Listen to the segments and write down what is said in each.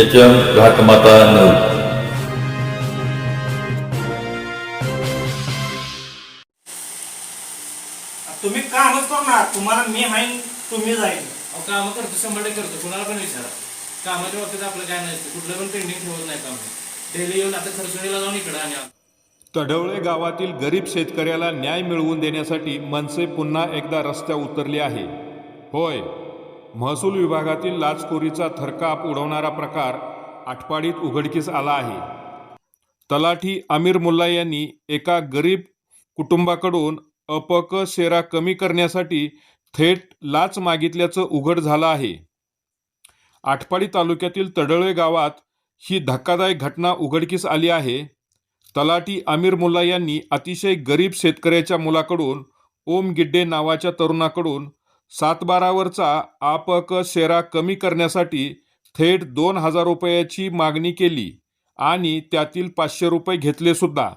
H M घाटमाता news तुम्ही कामच करणार तुम्हाला मी हाईन तुम्ही जाईन. अहो कामं करतो शंभर टक्के करतो. कुणाला पण विचारा. कामाच्या बाबतीत आपलं काय नसतं कुठलं पण पेंडिंग ठेवत नाही काम. डेली येऊन आता खरसुणीला जाऊन इकडं आणि. तढवळे गावातील गरीब शेतकऱ्याला न्याय मिळवून देण्यासाठी मनसे पुन्हा एकदा रस्त्यावर उतरले आहे. होय. महसूल विभागातील लाचखोरीचा थरकाप उडवणारा प्रकार आठपाडीत उघडकीस आला आहे. तलाठी आमिर मुल्ला यांनी एका गरीब कुटुंबाकडून अपक शेरा कमी करण्यासाठी थेट लाच मागितल्याचं उघड झालं आहे. आटपाडी तालुक्यातील तडळे गावात ही धक्कादायक घटना उघडकीस आली आहे. तलाठी आमिर मुल्ला यांनी अतिशय गरीब शेतकऱ्याच्या मुलाकडून ओम गिड्डे नावाच्या तरुणाकडून सातबारावरचा आपक शेरा कमी करण्यासाठी थेट दोन हजार रुपयाची मागणी केली आणि त्यातील पाचशे रुपये घेतले सुद्धा.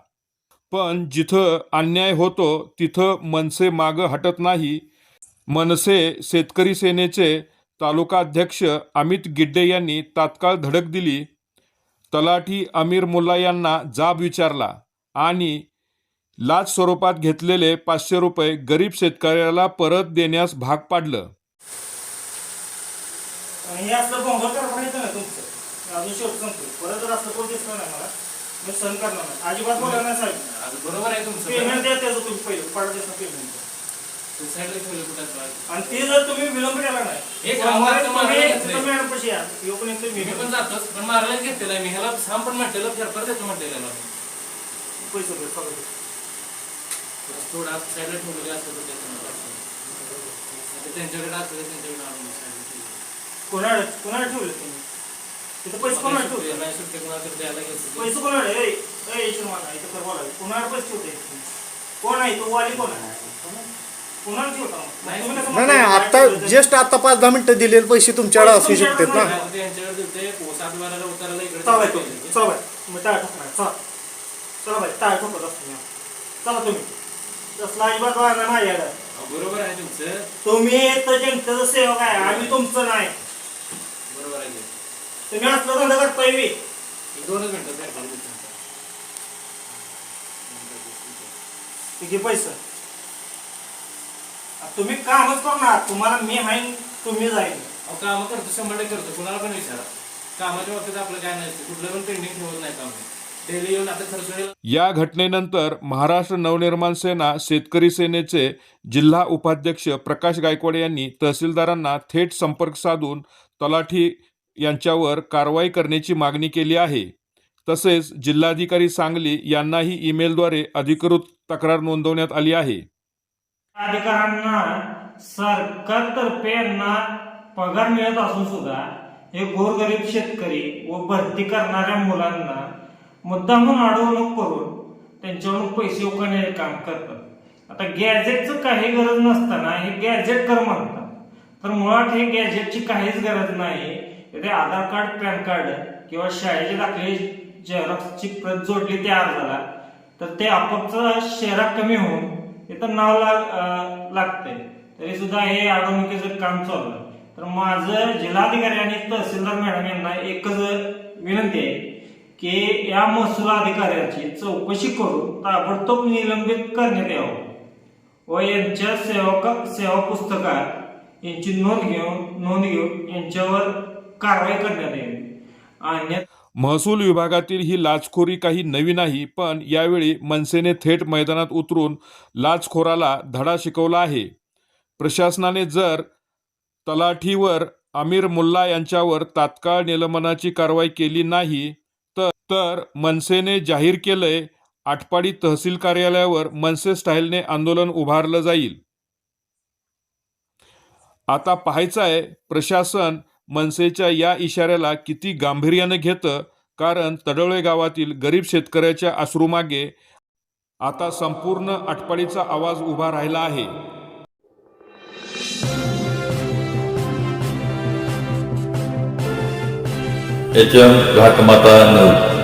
पण जिथं अन्याय होतो तिथं मनसे मागं हटत नाही. मनसे शेतकरी सेनेचे तालुकाध्यक्ष अमित गिड्डे यांनी तात्काळ धडक दिली. तलाठी अमीर मुल्ला यांना जाब विचारला आणि लाच स्वरूपात घेतलेले पाचशे रुपये गरीब शेतकऱ्याला परत देण्यास भाग पाडलं. आणि हे असलं बोंगर करणार येतं ना तुमचं. अजून शेवट परत जर असलं कोण दिसलं नाही मला. मी सहन करणार नाही. अजिबात बोलायला नाही सांगितलं आता बरोबर आहे तुमचं. पेमेंट द्या त्याचं तुम्ही पहिलं. पाडत द्या पेमेंट ते साईडला ठेवलं कुठं आहे? आणि ते जर तुम्ही विलंब केला नाही. हे कामगार तर मारायला तुम्ही घेतले. तुम्ही मॅडम पशी या. यो पण येतो मी मी पण जातोच पण मारायला घेतलेला आहे मी. ह्याला पण म्हटलेलं फेरफार देतो म्हटलेलं पैसे. थोडं साईडला ठेवलेलं. आता त्यांच्याकडे असलं त्यांच्याकडे आणून. कोणाला? कोणाला ठेवले तुम्ही? तिथं पैसे कोणाला ठेवले नाही सुट्टी द्यायला गेलं पैसे कोणाला ए ए इथं कर बोला कोणाला पैसे ठेवते कोण आहे? तो वाली कोण आहे? कोणाला ठेवता नाही, नाही? आता जस्ट आता पाच दहा मिनिटं दिलेले पैसे तुमच्याकडे असू शकतात ना. त्यांच्याकडे देते सात बाराला उतारायला इकडे चला चला टाळ ठोकणार. चला. चला बाई टाळ ठोकत असतो मी. चला तुम्ही. तसला अजिबात वागा नाही माझ्याकडे. अहो, बरोबर आहे तुमचं. तुम्ही तर जनतेचं सेवक आहे आम्ही तुमचं नाही. बरोबर आहे ते. तुम्ही असलं धंदा करताय बी. एक दोनच मिनिटं फेरफार देतो. किती पैसे? आता तुम्ही कामच करणार तुम्हाला मी हाईन तुम्ही जाईन. अहो कामं करतो शंभर टक्के करतो कुणाला पण विचारा. कामाच्या बाबतीत आपलं काय नसतं कुठलं पण पेंडिंग ठेवत नाही काम. या घटनेनंतर महाराष्ट्र नवनिर्माण सेना शेतकरी सेनेचे जिल्हा उपाध्यक्ष प्रकाश गायकवाड यांनी तहसीलदारांना थेट संपर्क साधून तलाठी यांच्यावर कारवाई करण्याची मागणी केली आहे. तसेच जिल्हाधिकारी सांगली यांनाही ईमेलद्वारे अधिकृत तक्रार नोंदवण्यात आली आहे. अधिकाऱ्यांना सरकारतर्फे यांना पगार मिळत असून सुद्धा हे गोरगरीब शेतकरी व भरती करणाऱ्या मुलांना मुद्दामून अडवणूक करून त्यांच्यावरून पैसे उकळण्याचे काम करतात. आता गॅजेटचं काही गरज नसताना हे गॅजेट कर म्हणतात. तर मुळात हे गॅजेटची काहीच गरज नाही. ते आधार कार्ड पॅन कार्ड किंवा शाळेचे दाखले झेरॉक्सची प्रत जोडली त्या अर्जाला तर ते आपोआपचं शेरा कमी होऊन इथं नाव लाग लागते तरी सुद्धा हे अडवणुकीचं काम चालू आहे तर माझं जिल्हाधिकारी आणि तहसीलदार मॅडम यांना एकच विनंती आहे. की या महसूल अधिकाऱ्याची चौकशी करून ताबडतोब निलंबित करण्यात यावं. व यांच्या सेवा सेवा पुस्तकात यांची नोंद घेऊन नोंद घेऊन यांच्यावर कारवाई करण्यात यावी आणि महसूल विभागातील ही लाचखोरी काही नवी नाही पण यावेळी मनसेने थेट मैदानात उतरून लाचखोराला धडा शिकवला आहे. प्रशासनाने जर तलाठीवर आमिर मुल्ला यांच्यावर तात्काळ निलंबनाची कारवाई केली नाही तर तर मनसेने जाहीर केलंय आटपाडी तहसील कार्यालयावर मनसे स्टाईलने आंदोलन उभारलं जाईल. आता पाहायचं आहे प्रशासन मनसेच्या या इशाऱ्याला किती गांभीर्याने घेतं कारण तडवळे गावातील गरीब शेतकऱ्याच्या अश्रूमागे आता संपूर्ण आटपाडीचा आवाज उभा राहिला आहे. एच एम घाटमाता नऊ